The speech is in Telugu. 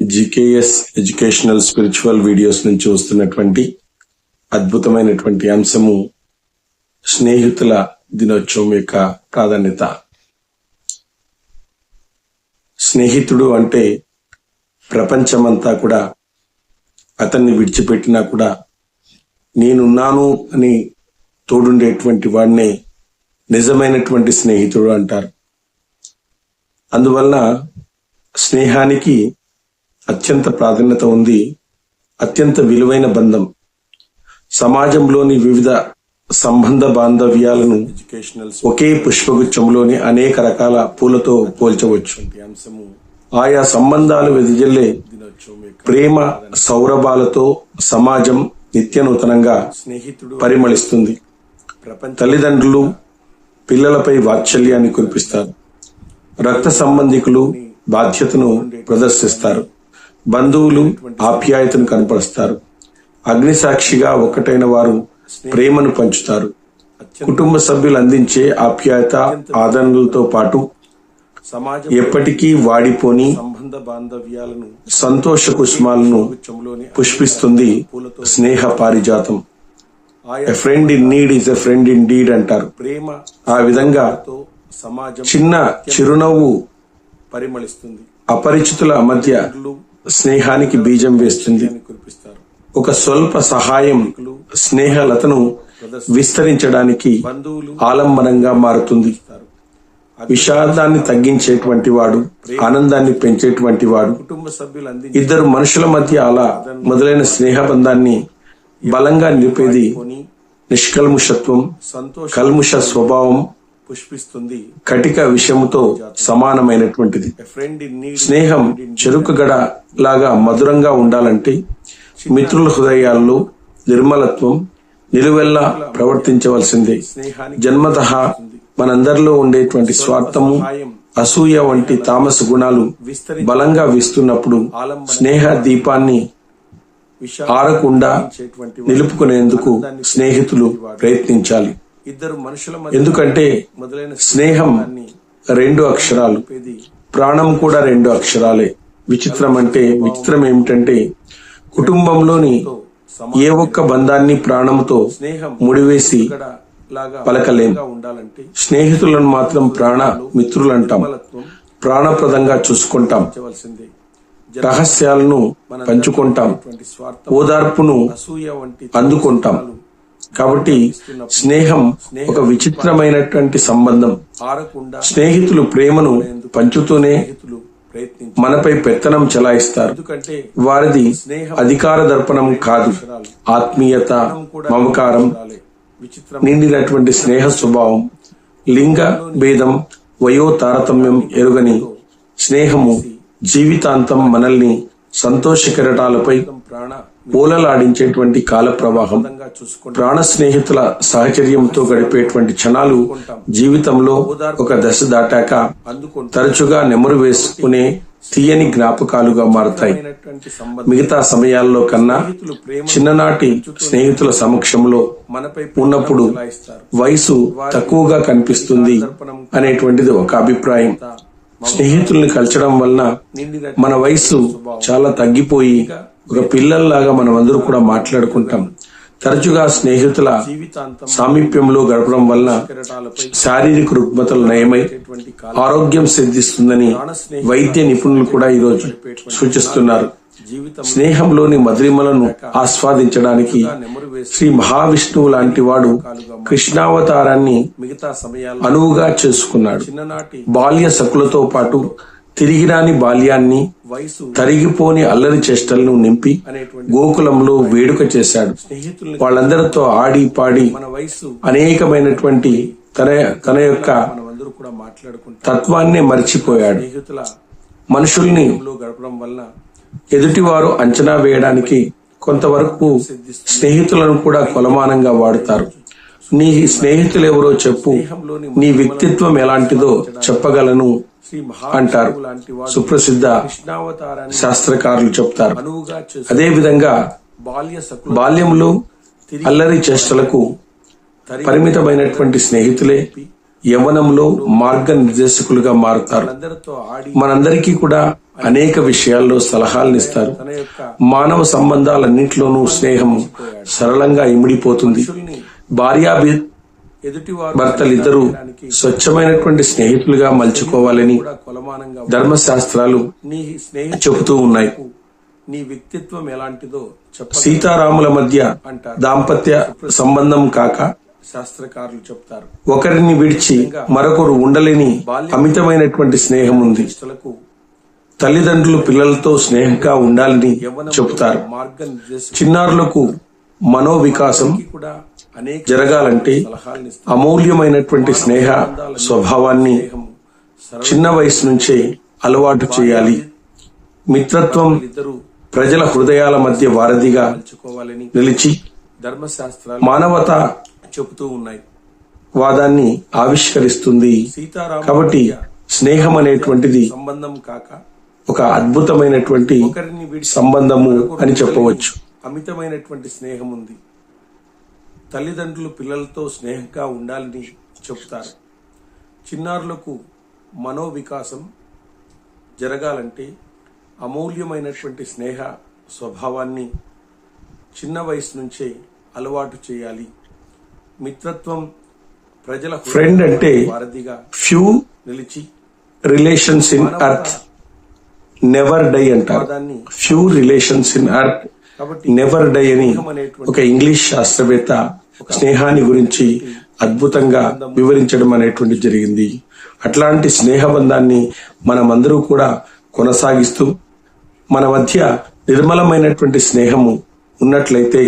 జికేఎస్ ఎడ్యుకేషనల్ స్పిరిచువల్ వీడియోస్ నుంచి వస్తున్నటువంటి అద్భుతమైనటువంటి అంశము స్నేహితుల దినోత్సవం యొక్క ప్రాధాన్యత. స్నేహితుడు అంటే ప్రపంచమంతా కూడా అతన్ని విడిచిపెట్టినా కూడా నేనున్నాను అని తోడుండేటువంటి వాడినే నిజమైనటువంటి స్నేహితుడు అంటారు. అందువల్ల స్నేహానికి అత్యంత ప్రాధాన్యత ఉంది అత్యంత విలువైన బంధం. సమాజంలోని వివిధ సంబంధ బాంధవ్యాలను ఒకే పుష్పగుచ్చంలోని అనేక రకాల పూలతో పోల్చవచ్చు. ఆయా సంబంధాలు వెదజల్లే ప్రేమ సౌరభాలతో సమాజం నిత్య నూతనంగా స్నేహితుడు పరిమళిస్తుంది. తల్లిదండ్రులు పిల్లలపై వాత్సల్యాన్ని కురిపిస్తారు. రక్త సంబంధికులు బాధ్యతను ప్రదర్శిస్తారు. బంధువులు ఆప్యాయతను కనపరుస్తారు. అగ్నిసాక్షిగా ఒక్కటైన వారు ప్రేమను పంచుతారు. కుటుంబ సభ్యులు అందించే ఆప్యాయత ఆదరణలతో పాటు సమాజం ఎప్పటికీ వాడిపోని సంబంధ బాంధవ్యాలను సంతోష కుష్మాలను పుష్పిస్తుంది స్నేహ పారిజాతం. A friend in need is a friend in deed అంటారు. ప్రేమ ఆ విధంగా సమాజం చిన్న చిరునవ్వు పరిమళిస్తుంది. అపరిచితుల మధ్య స్నేహానికి బీజం వేస్తుంది. ఒక స్వల్ప సహాయం స్నేహలతను విస్తరించడానికి ఆలంబనంగా మారుతుంది. విషాదాన్ని తగ్గించేటువంటి వాడు ఆనందాన్ని పెంచేటువంటి వాడు ఇద్దరు మనుషుల మధ్య అలా మొదలైన స్నేహబంధాన్ని బలంగా నిలిపేది నిష్కల్ముషత్వం కల్ముష స్వభావం పుష్పిస్తుంది కటిక విషముతో సమానమైనటువంటిది. స్నేహం చెరుకు గడ లాగా మధురంగా ఉండాలంటే మిత్రుల హృదయాల్లో నిర్మలత్వం నిలువెల్లా ప్రవర్తించవలసిందే. జన్మత మనందరిలో ఉండేటువంటి స్వార్థము అసూయ వంటి తామస గుణాలు బలంగా వీస్తున్నప్పుడు స్నేహ దీపాన్ని ఆరకుండా నిలుపుకునేందుకు స్నేహితులు ప్రయత్నించాలి. ఇద్దరు మనుషుల ఎందుకంటే స్నేహం రెండు అక్షరాలు ప్రాణం కూడా రెండు అక్షరాలే. విచిత్రం అంటే విచిత్రం ఏమిటంటే కుటుంబంలోని ఏ ఒక్క బంధాన్ని ప్రాణంతో ముడివేసి పలకలేం. స్నేహితులను మాత్రం ప్రాణ మిత్రులంటాం. ప్రాణప్రదంగా చూసుకుంటాం. రహస్యాలను పంచుకుంటాం. ఓదార్పును అందుకుంటాం. కాబట్టి స్నేహం ఒక విచిత్రమైనటువంటి సంబంధం. స్నేహితులు ప్రేమను పంచుతూనే మనపై పెత్తనం చెలాయిస్తారు. వారిది అధికార దర్పణం కాదు. ఆత్మీయత మమకారం నిండినటువంటి స్నేహ స్వభావం లింగ భేదం వయో తారతమ్యం ఎరుగని స్నేహము జీవితాంతం మనల్ని సంతోష కిరటాలపై పూలలాడించేటువంటి కాల ప్రవాహం ప్రాణ స్నేహితుల సహచర్యంతో గడిపేటువంటి క్షణాలు జీవితంలో ఒక దశ దాటాక తరచుగా నెమరు వేసుకునే తీయని జ్ఞాపకాలుగా మారతాయి. మిగతా సమయాల్లో కన్నా చిన్ననాటి స్నేహితుల సమక్షంలో ఉన్నప్పుడు వయసు తక్కువగా కనిపిస్తుంది అనేటువంటిది ఒక అభిప్రాయం. స్నేహితుల్ని కలచడం వలన మన వయసు చాలా తగ్గిపోయి ఒక పిల్లల్లాగా మనం అందరూ కూడా మాట్లాడుకుంటాం. తరచుగా స్నేహితుల సామీప్యంలో గడపడం వలన శారీరక రుగ్మతలు నయమై ఆరోగ్యం సిద్ధిస్తుందని వైద్య నిపుణులు కూడా ఈరోజు సూచిస్తున్నారు. స్నేహంలోని మధురిమలను ఆస్వాదించడానికి శ్రీ మహావిష్ణువు లాంటి వాడు కృష్ణావతారాన్ని అనువుగా చేసుకున్నాడు. బాల్య సకులతో పాటు తిరిగి రాని బాల్యాన్ని తరిగిపోని అల్లరి చేష్టలను నింపి గోకులంలో వేడుక చేశాడు. వాళ్ళందరితో ఆడి పాడి అనేకమైనటువంటి తన తన యొక్క తత్వాన్నే మర్చిపోయాడు. మనుషుల్ని గడపడం వల్ల ఎదుటివారు అంచనా వేయడానికి కొంతవరకు స్నేహితులను కూడా కొలమానంగా వాడుతారు. నీ స్నేహితులు ఎవరో చెప్పు నీ వ్యక్తిత్వం ఎలాంటిదో చెప్పగలను అంటారు. సుప్రసిద్ధ శాస్త్రకారులు చెప్తారు. అదే విధంగా బాల్యంలో అల్లరి చేష్టలకు పరిమితమైనటువంటి స్నేహితులే యవనంలో మార్గ నిర్దేశకులుగా మారుతారు. మనందరికీ కూడా అనేక విషయాల్లో సలహాలను ఇస్తారు మానవ సంబంధాలన్నింటిలోనూ స్నేహం సరళంగా ఇమిడిపోతుంది. భార్యా భర్తలిద్దరూ స్వచ్ఛమైనటువంటి స్నేహితులుగా మలుచుకోవాలని ధర్మశాస్త్రాలు చెబుతూ ఉన్నాయి. నీ వ్యక్తిత్వం ఎలాంటిదో సీతారాముల మధ్య దాంపత్య సంబంధం కాక శాస్త్రకారులు చెప్తారు. ఒకరిని విడిచి మరొకరు ఉండలేని అమితమైనటువంటి స్నేహం ఉంది. తల్లిదండ్రులు పిల్లలతో స్నేహంగా ఉండాలని చెబుతారు. చిన్నారులకు మనోవికాసం జరగాలంటే అమూల్యమైనటువంటి స్నేహ స్వభావాన్ని చిన్న వయసు నుంచే అలవాటు చేయాలి. మిత్రత్వం ప్రజల హృదయాల మధ్య వారధిగా నిలిచి ధర్మశాస్త్రాలు మానవత చెబుతూ ఉన్నాయి. వాదాన్ని ఆవిష్కరిస్తుంది. కాబట్టి స్నేహం అనేటువంటిది సంబంధం కాక ఒక అద్భుతమైనటువంటి సంబంధము అని చెప్పవచ్చు. అమితమైనటువంటి స్నేహం ఉంది తల్లిదండ్రులు పిల్లలతో స్నేహంగా ఉండాలని చెబుతారు చిన్నారులకు మనోవికాసం జరగాలంటే అమూల్యమైనటువంటి స్నేహ స్వభావాన్ని చిన్న వయసు నుంచే అలవాటు చేయాలి. మిత్రత్వం ప్రజల ఫ్రెండ్ అంటే ఫ్యూ నిలిచి relations in earth never die అంటారు. Few relations in earth never die అని ఒక ఇంగ్లీష్ శాస్త్రవేత్త స్నేహాన్ని గురించి అద్భుతంగా వివరించడం అనేటువంటి జరిగింది. అట్లాంటి స్నేహబంధాన్ని మనమందరూ కూడా కొనసాగిస్తూ మన మధ్య నిర్మలమైనటువంటి స్నేహము ఉన్నట్లయితే